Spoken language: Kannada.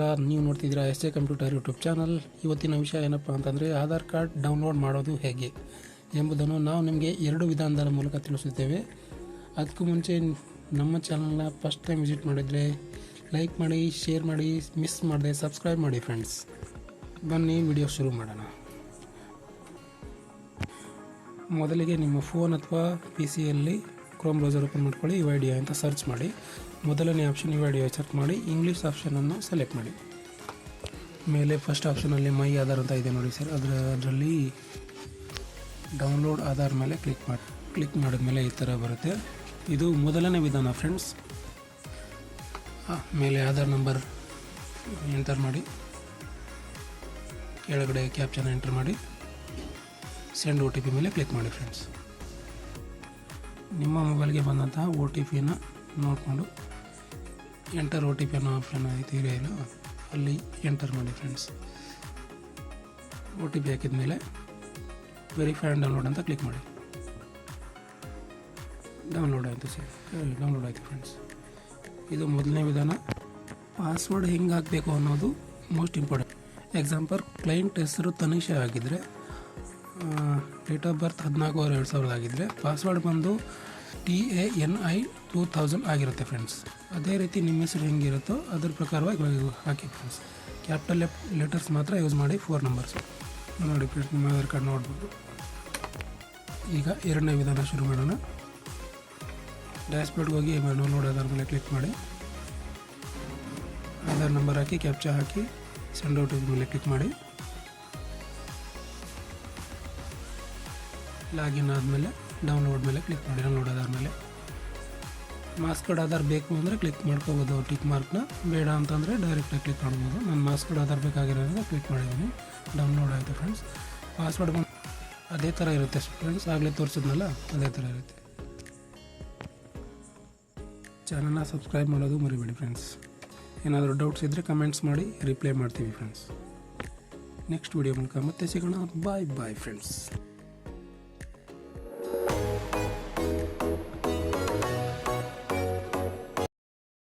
ನೀವು ನೋಡ್ತಿದ್ದೀರಾ S A computer YouTube channel. ಇವತ್ತಿನ ವಿಷಯ ಏನಪ್ಪ ಅಂತಂದರೆ ಆಧಾರ್ ಕಾರ್ಡ್ ಡೌನ್ಲೋಡ್ ಮಾಡೋದು ಹೇಗೆ ಎಂಬುದನ್ನು ನಾವು ನಿಮಗೆ ಎರಡು ವಿಧಾನದ ಮೂಲಕ ತಿಳಿಸುತ್ತೇವೆ. ಅದಕ್ಕೂ ಮುಂಚೆ ನಮ್ಮ ಚಾನಲ್ನ ಫಸ್ಟ್ ಟೈಮ್ ವಿಸಿಟ್ ಮಾಡಿದರೆ ಲೈಕ್ ಮಾಡಿ, ಶೇರ್ ಮಾಡಿ, ಮಿಸ್ ಮಾಡದೆ ಸಬ್ಸ್ಕ್ರೈಬ್ ಮಾಡಿ ಫ್ರೆಂಡ್ಸ್. ಬನ್ನಿ, ವಿಡಿಯೋ ಶುರು ಮಾಡೋಣ. ಮೊದಲಿಗೆ ನಿಮ್ಮ ಫೋನ್ ಅಥವಾ ಪಿ ಸಿಯಲ್ಲಿ ಕ್ರೋಮ್ ಬ್ರೌಸರ್ ಓಪನ್ ಮಾಡ್ಕೊಳ್ಳಿ ಯು ಐ ಅಂತ ಸರ್ಚ್ ಮಾಡಿ. ಮೊದಲನೇ option U I D search ಮಾಡಿ ಇಂಗ್ಲೀಷ್ ಆಪ್ಷನನ್ನು ಸೆಲೆಕ್ಟ್ ಮಾಡಿ. ಮೇಲೆ ಫಸ್ಟ್ ಆಪ್ಷನಲ್ಲಿ ಮೈ ಆಧಾರ್ ಅಂತ ಇದೆ ನೋಡಿ ಸರ್ ಅದರ ಅದರಲ್ಲಿ ಡೌನ್ಲೋಡ್ ಆಧಾರ್ ಮೇಲೆ ಕ್ಲಿಕ್ ಮಾಡಿ ಕ್ಲಿಕ್ ಮಾಡಿದ ಮೇಲೆ ಈ ಥರ ಬರುತ್ತೆ. ಇದು ಮೊದಲನೇ ವಿಧಾನ ಫ್ರೆಂಡ್ಸ್ ಮೇಲೆ ಆಧಾರ್ ನಂಬರ್ ಎಂಟರ್ ಮಾಡಿ. ಕೆಳಗಡೆ ಕ್ಯಾಪ್ಚನ್ ಎಂಟರ್ ಮಾಡಿ. ಸೆಂಡ್ ಒ ಟಿ ಪಿ ಮೇಲೆ ಕ್ಲಿಕ್ ಮಾಡಿ ಫ್ರೆಂಡ್ಸ್ ನಿಮ್ಮ ಮೊಬೈಲ್ಗೆ ಬಂದಂತಹ ಓ ಟಿ ಪಿನ ನೋಡಿಕೊಂಡು ಎಂಟರ್ ಓ ಟಿ ಪಿ ಅನ್ನೋ ಆಪ್ಷನ್ ಐತೆ ಅಲ್ಲಿ ಎಂಟರ್ ಮಾಡಿ ಫ್ರೆಂಡ್ಸ್ ಓ ಟಿ ಪಿ ಹಾಕಿದ ಮೇಲೆ ವೆರಿಫೈ ಆ್ಯಂಡ್ ಡೌನ್ಲೋಡ್ ಅಂತ ಕ್ಲಿಕ್ ಮಾಡಿ. ಡೌನ್ಲೋಡ್ ಆಯಿತು ಸರ್. ಡೌನ್ಲೋಡ್ ಆಯಿತು ಫ್ರೆಂಡ್ಸ್ ಇದು ಮೊದಲನೇ ವಿಧಾನ. ಪಾಸ್ವರ್ಡ್ ಹೆಂಗೆ ಹಾಕಬೇಕು ಅನ್ನೋದು ಮೋಸ್ಟ್ ಇಂಪಾರ್ಟೆಂಟ್ ಎಕ್ಸಾಂಪಲ್ ಕ್ಲೈಂಟ್ ಹೆಸರು ತನಿಷಾ ಆಗಿದ್ದರೆ ಡೇಟ್ ಆಫ್ ಬರ್ತ್ ಹದಿನಾಲ್ಕು ಆರು ಎರಡು ಸಾವಿರದ ಆಗಿದ್ದರೆ ಪಾಸ್ವರ್ಡ್ ಬಂದು T A N I two thousand ಆಗಿರುತ್ತೆ ಫ್ರೆಂಡ್ಸ್ ಅದೇ ರೀತಿ ನಿಮ್ಮ ಹೆಸರು ಹೆಂಗಿರುತ್ತೋ ಅದ್ರ ಪ್ರಕಾರವಾಗಿ ಹಾಕಿ ಫ್ರೆಂಡ್ಸ್ ಕ್ಯಾಪಿಟಲ್ ಲೆಟರ್ಸ್ ಮಾತ್ರ ಯೂಸ್ ಮಾಡಿ ಫೋರ್ ನಂಬರ್ಸು ನೋಡಿ ಫ್ರೆಂಡ್ಸ್ ನಿಮ್ಮ ಆಧಾರ್ ಕಾರ್ಡ್ ನೋಡ್ಬೋದು. ಈಗ ಎರಡನೇ ವಿಧಾನ ಶುರು ಮಾಡೋಣ. ಡ್ಯಾಶ್ಬೋರ್ಡ್ಗೆ ಹೋಗಿ ಮಾರೋ ನೋಡಿ ಅದರ ಮೇಲೆ ಕ್ಲಿಕ್ ಮಾಡಿ. ಆಧಾರ್ ನಂಬರ್ ಹಾಕಿ ಕ್ಯಾಪ್ಚಾ ಹಾಕಿ ಸೆಂಡ್ ಔಟ್ ಮೇಲೆ ಕ್ಲಿಕ್ ಮಾಡಿ. ಲಾಗಿನ್ ಆದಮೇಲೆ, ಡೌನ್ಲೋಡ್ ಮೇಲೆ ಕ್ಲಿಕ್ ಮಾಡಿ, ಡೌನ್ಲೋಡ್ ಆದಾದಮೇಲೆ ಮಾಸ್ಕರ್ಡ್ ಆಧಾರ್ ಬೇಕು ಅಂದರೆ ಕ್ಲಿಕ್ ಮಾಡ್ಕೋಬೋದು ಟಿಕ್ ಮಾರ್ಕ್ನ ಬೇಡ ಅಂತಂದರೆ ಡೈರೆಕ್ಟಾಗಿ ಕ್ಲಿಕ್ ಮಾಡ್ಬೋದು. ನಾನು ಮಾಸ್ಕಡ್ ಆಧಾರ್ ಬೇಕಾಗಿರೋದ್ರಿಂದ ಕ್ಲಿಕ್ ಮಾಡಿದ್ದೀನಿ. ಡೌನ್ಲೋಡ್ ಆಯಿತು ಫ್ರೆಂಡ್ಸ್ ಪಾಸ್ವರ್ಡ್ ಬಂದು ಅದೇ ಥರ ಇರುತ್ತೆ ಫ್ರೆಂಡ್ಸ್ ಆಗಲೇ ತೋರಿಸಿದ್ನಲ್ಲ, ಅದೇ ಥರ ಇರುತ್ತೆ. ಚಾನಲ್ನ ಸಬ್ಸ್ಕ್ರೈಬ್ ಮಾಡೋದು ಮರಿಬೇಡಿ ಫ್ರೆಂಡ್ಸ್ ಏನಾದರೂ ಡೌಟ್ಸ್ ಇದ್ದರೆ ಕಮೆಂಟ್ಸ್ ಮಾಡಿ ರಿಪ್ಲೈ ಮಾಡ್ತೀವಿ ಫ್ರೆಂಡ್ಸ್ ನೆಕ್ಸ್ಟ್ ವಿಡಿಯೋ ಮೂಲಕ ಮತ್ತೆ ಸಿಗೋಣ. ಬಾಯ್ ಬಾಯ್ ಫ್ರೆಂಡ್ಸ್